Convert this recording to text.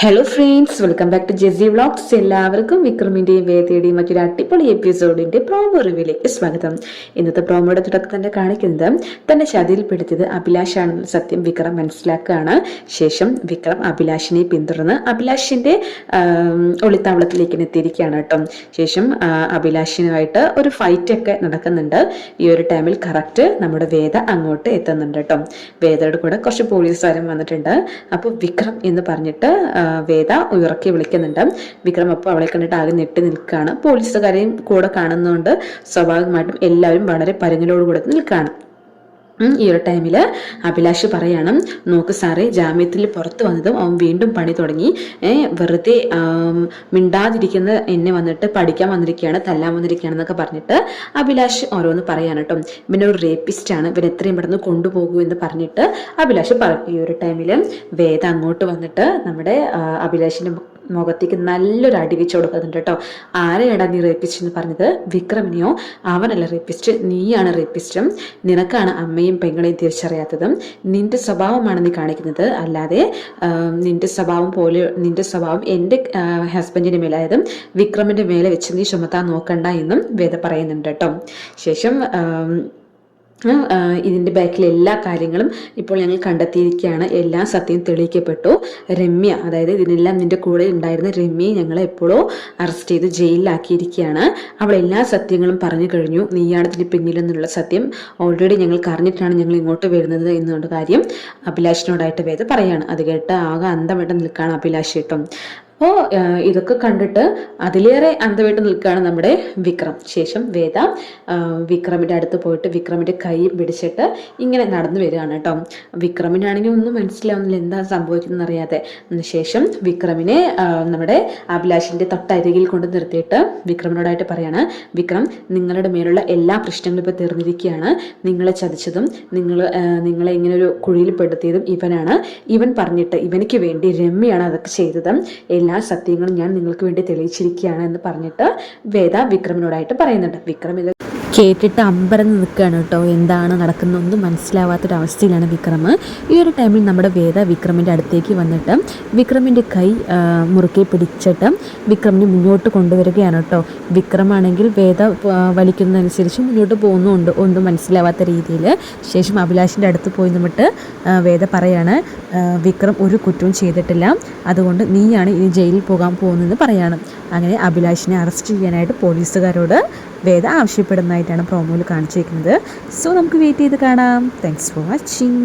Hello friends welcome back to Jessy vlogs എല്ലാവർക്കും വിക്രമിന്റെയും വേദയുടെയും മറ്റൊരു അടിപൊളി എപ്പിസോഡിന്റെ പ്രോമോ റിവ്യൂലേക്ക് സ്വാഗതം. ഇന്നത്തെ പ്രോമോയുടെ തുടക്കം തന്നെ കാണിക്കുന്നത് തന്നെ ചതിയിൽപ്പെടുത്തിയത് അഭിലാഷാണെന്ന സത്യം വിക്രം മനസ്സിലാക്കുകയാണ്. ശേഷം വിക്രം അഭിലാഷിനെ പിന്തുടർന്ന് അഭിലാഷിന്റെ ഒളിത്താവളത്തിലേക്ക് എത്തിയിരിക്കുകയാണ് കേട്ടോ. ശേഷം അഭിലാഷിനുമായിട്ട് ഒരു ഫൈറ്റ് ഒക്കെ നടക്കുന്നുണ്ട്. ഈ ഒരു ടൈമിൽ കറക്റ്റ് നമ്മുടെ വേദ അങ്ങോട്ട് എത്തുന്നുണ്ട് കേട്ടോ. വേദയുടെ കൂടെ കുറച്ച് പോലീസുകാരും വന്നിട്ടുണ്ട്. അപ്പോൾ വിക്രം എന്ന് പറഞ്ഞിട്ട് വേദ ഉയർക്കി വിളിക്കുന്നുണ്ട്. വിക്രം അപ്പോൾ അവളെ കണ്ടിട്ട് ആകെ ഞെട്ടി നിൽക്കുകയാണ്. പോലീസുകാരെയും കൂടെ കാണുന്നതുകൊണ്ട് സ്വാഭാവികമായിട്ടും എല്ലാവരും വളരെ പരുങ്ങലോടുകൂടെ നിൽക്കുകയാണ്. ഉം, ഈ ഒരു ടൈമിൽ അഭിലാഷ് പറയാണ് നോക്ക് സാറേ ജാമ്യത്തിൽ പുറത്തു വന്നതും അവൻ വീണ്ടും പണി തുടങ്ങി. വെറുതെ മിണ്ടാതിരിക്കുന്ന എന്നെ വന്നിട്ട് പഠിക്കാൻ വന്നിരിക്കുകയാണ് തല്ലാൻ വന്നിരിക്കുകയാണ് എന്നൊക്കെ പറഞ്ഞിട്ട് അഭിലാഷ് ഓരോന്ന് പറയാണ് കേട്ടോ. ഇവൻ ഒരു റേപ്പിസ്റ്റ് ആണ്. ഇവൻ എത്രയും പെട്ടെന്ന് കൊണ്ടുപോകൂ എന്ന് പറഞ്ഞിട്ട് അഭിലാഷ് പറയും ഈ ഒരു ടൈമിൽ വേദ അങ്ങോട്ട് വന്നിട്ട് നമ്മുടെ മു- മുഖത്തേക്ക് നല്ലൊരു അടി വെച്ച് കൊടുക്കുന്നുണ്ട് കേട്ടോ. ആരെയാണ് നീ റേപ്പിസ്റ്റ് എന്ന് പറഞ്ഞത്? വിക്രമിനെയോ? അവനല്ല റേപ്പിസ്റ്റ് നീയാണ് റേപ്പിസ്റ്റും നിനക്കാണ് അമ്മയും പെങ്ങളെയും തിരിച്ചറിയാത്തതും. നിന്റെ സ്വഭാവമാണ് നീ കാണിക്കുന്നത്. അല്ലാതെ നിന്റെ സ്വഭാവം പോലെ നിന്റെ സ്വഭാവം എന്റെ ഹസ്ബൻഡിന്റെ മേലെ അതായത് വിക്രമിന്റെ മേലെ വെച്ച് നീ ചുമത്താൻ നോക്കണ്ട എന്നും വേദ പറയുന്നുണ്ട് കേട്ടോ. ശേഷം ഇതിന്റെ ബാക്കിലെ എല്ലാ കാര്യങ്ങളും ഇപ്പോൾ ഞങ്ങൾ കണ്ടെത്തിയിരിക്കുകയാണ്. എല്ലാ സത്യം തെളിയിക്കപ്പെട്ടു. രമ്യ അതായത് ഇതിനെല്ലാം നിന്റെ കൂടെ ഉണ്ടായിരുന്ന രമ്യയെ ഞങ്ങൾ എപ്പോഴോ അറസ്റ്റ് ചെയ്ത് ജയിലിലാക്കിയിരിക്കുകയാണ്. അവൾ എല്ലാ സത്യങ്ങളും പറഞ്ഞു കഴിഞ്ഞു. നീയാണ് ഇതിന് പിന്നിലെന്നുള്ള സത്യം ഓൾറെഡി ഞങ്ങൾ അറിഞ്ഞിട്ടാണ് ഞങ്ങൾ ഇങ്ങോട്ട് വരുന്നത് എന്നുള്ള കാര്യം അഭിലാഷിനോടായിട്ട് വേദ പറയാണ്. അത് കേട്ട് ആകെ അന്തമായിട്ട് നിൽക്കുകയാണ് അഭിലാഷ് അപ്പോൾ ഇതൊക്കെ കണ്ടിട്ട് അതിലേറെ അന്തമായിട്ട് നിൽക്കുകയാണ് നമ്മുടെ വിക്രം. ശേഷം വേദ വിക്രമിന്റെ അടുത്ത് പോയിട്ട് വിക്രമിന്റെ കൈ പിടിച്ചിട്ട് ഇങ്ങനെ നടന്നു വരികയാണ് കേട്ടോ. വിക്രമിനാണെങ്കിൽ ഒന്നും മനസ്സിലാവുന്നില്ല എന്താ സംഭവിക്കുന്നത് അറിയാതെ ശേഷം വിക്രമിനെ നമ്മുടെ അഭിലാഷിന്റെ തൊട്ടരികിൽ കൊണ്ട് നിർത്തിയിട്ട് വിക്രമിനോടായിട്ട് പറയാണ് വിക്രം നിങ്ങളുടെ മേലുള്ള എല്ലാ പ്രശ്നങ്ങളും ഇപ്പോൾ തീർന്നിരിക്കുകയാണ്. നിങ്ങളെ ചതിച്ചതും നിങ്ങൾ നിങ്ങളെ ഇങ്ങനെ ഒരു കുഴിയിൽ പെടുത്തിയതും ഇവനാണ്. ഇവൻ പറഞ്ഞിട്ട് ഇവനിക്ക് വേണ്ടി രമ്യാണ് അതൊക്കെ ചെയ്തത്. എല്ലാ സത്യങ്ങളും ഞാൻ നിങ്ങൾക്ക് വേണ്ടി തെളിയിച്ചിരിക്കുകയാണ് എന്ന് പറഞ്ഞിട്ട് വേദ വിക്രമിനോടായിട്ട് പറയുന്നുണ്ട്. വിക്രം കേട്ടിട്ട് അമ്പരന്ന് നിൽക്കുകയാണ് കേട്ടോ. എന്താണ് നടക്കുന്നതൊന്നും മനസ്സിലാവാത്തൊരവസ്ഥയിലാണ് വിക്രം. ഈ ഒരു ടൈമിൽ നമ്മുടെ വേദ വിക്രമിന്റെ അടുത്തേക്ക് വന്നിട്ട് വിക്രമിന്റെ കൈ മുറുക്കി പിടിച്ചിട്ട് വിക്രമിനെ മുന്നോട്ട് കൊണ്ടുവരികയാണ് കേട്ടോ. വിക്രമാണെങ്കിൽ വേദ വലിക്കുന്നതനുസരിച്ച് മുന്നോട്ട് പോകുന്നുണ്ട് ഒന്നും മനസ്സിലാവാത്ത രീതിയിൽ ശേഷം അഭിലാഷിന്റെ അടുത്ത് പോയി നിന്നിട്ട് വേദ പറയാണ് വിക്രം ഒരു കുറ്റവും ചെയ്തിട്ടില്ല. അതുകൊണ്ട് നീയാണ് ഇനി ജയിലിൽ പോകാൻ പോകുന്നതെന്ന് പറയാണ്. അങ്ങനെ അഭിലാഷിനെ അറസ്റ്റ് ചെയ്യാനായിട്ട് പോലീസുകാരോട് വേദ ആവശ്യപ്പെടുന്നതായിട്ടാണ് പ്രോമോയിൽ കാണിച്ചിരിക്കുന്നത് സോ നമുക്ക് വെയിറ്റ് ചെയ്ത് കാണാം. Thanks for watching